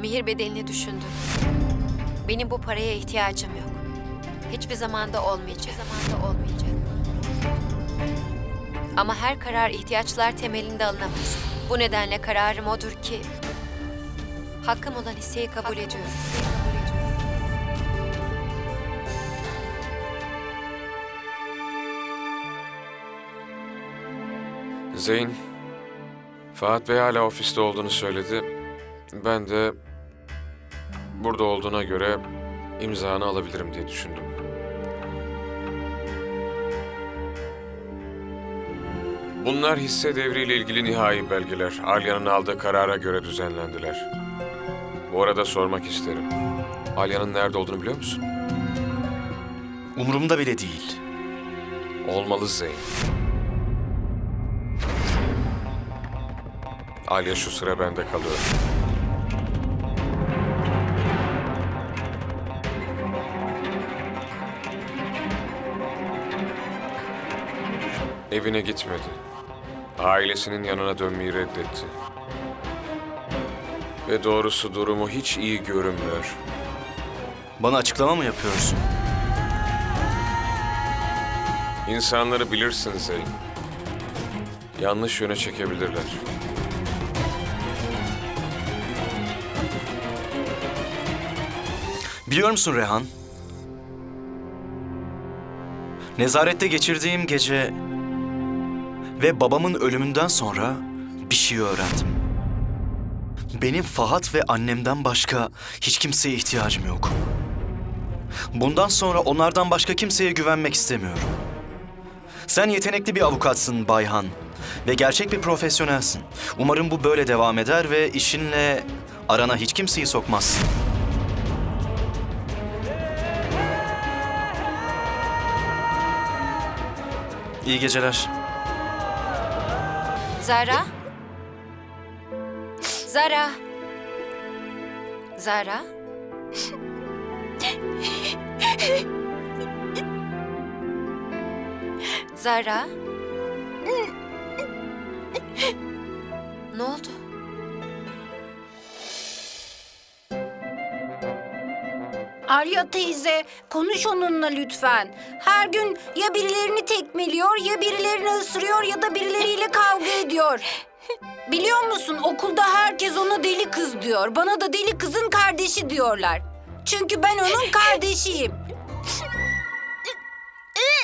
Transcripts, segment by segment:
Mihir bedelini düşündüm. Benim bu paraya ihtiyacım yok. Hiçbir zamanda olmayacak. Hiçbir zamanda olmayacak. Ama her karar ihtiyaçlar temelinde alınamaz. Bu nedenle kararım odur ki hakkım olan hisseyi kabul ediyorum. Hisseyi kabul ediyorum. Zeyn, Fahat Bey hala ofiste olduğunu söyledi. Ben de burada olduğuna göre imzanı alabilirim diye düşündüm. Bunlar hisse devriyle ilgili nihai belgeler. Alya'nın aldığı karara göre düzenlendiler. Bu arada sormak isterim. Alya'nın nerede olduğunu biliyor musun? Umurumda bile değil. Olmalı Zeyn. Alya şu sıra bende kalıyor. Evine gitmedi. Ailesinin yanına dönmeyi reddetti. Ve doğrusu durumu hiç iyi görünmüyor. Bana açıklama mı yapıyorsun? İnsanları bilirsin Zeyn. Yanlış yöne çekebilirler. Biliyor musun Rehan? Nezarette geçirdiğim gece ve babamın ölümünden sonra bir şey öğrendim. Benim Fahat ve annemden başka hiç kimseye ihtiyacım yok. Bundan sonra onlardan başka kimseye güvenmek istemiyorum. Sen yetenekli bir avukatsın Bayhan ve gerçek bir profesyonelsin. Umarım bu böyle devam eder ve işinle arana hiç kimseyi sokmazsın. İyi geceler. Zara? Zara? Zara? Zara? Ne oldu? Arya teyze, konuş onunla lütfen. Her gün ya birilerini tekmeliyor, ya birilerini ısırıyor ya da birileriyle kavga ediyor. Biliyor musun okulda herkes ona deli kız diyor. Bana da deli kızın kardeşi diyorlar. Çünkü ben onun kardeşiyim.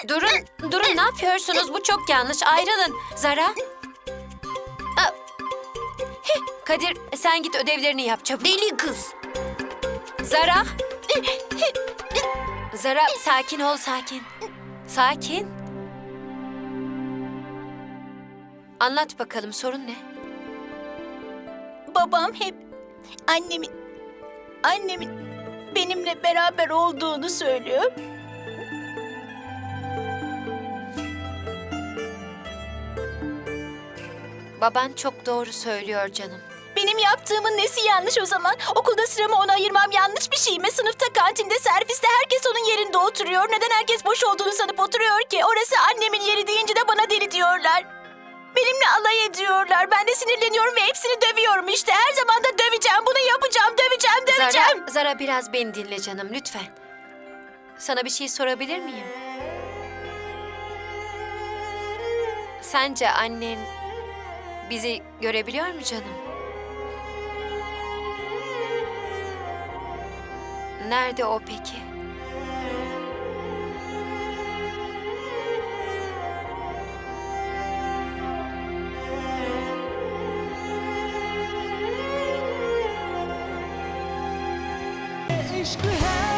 Durun, durun ne yapıyorsunuz? Bu çok yanlış. Ayrılın. Zara? Aa, Kadir sen git ödevlerini yap çabuk. Deli kız. Zara? Zara sakin ol sakin. Sakin. Anlat bakalım sorun ne? Babam hep annemin annemin benimle beraber olduğunu söylüyor. Baban çok doğru söylüyor canım. Benim yaptığımın nesi yanlış o zaman? Okulda sıramı ona ayırmam yanlış bir şey mi? Sınıfta, kantinde, serviste herkes onun yerinde oturuyor. Neden herkes boş olduğunu sanıp oturuyor ki? Orası annemin yeri deyince de bana deli diyorlar. Benimle alay ediyorlar. Ben de sinirleniyorum ve hepsini dövüyorum işte. Her zaman da döveceğim. Bunu yapacağım. Döveceğim, döveceğim. Zara, Zara biraz beni dinle canım lütfen. Sana bir şey sorabilir miyim? Sence annen bizi görebiliyor mu canım? Nerede o peki? Aşkı her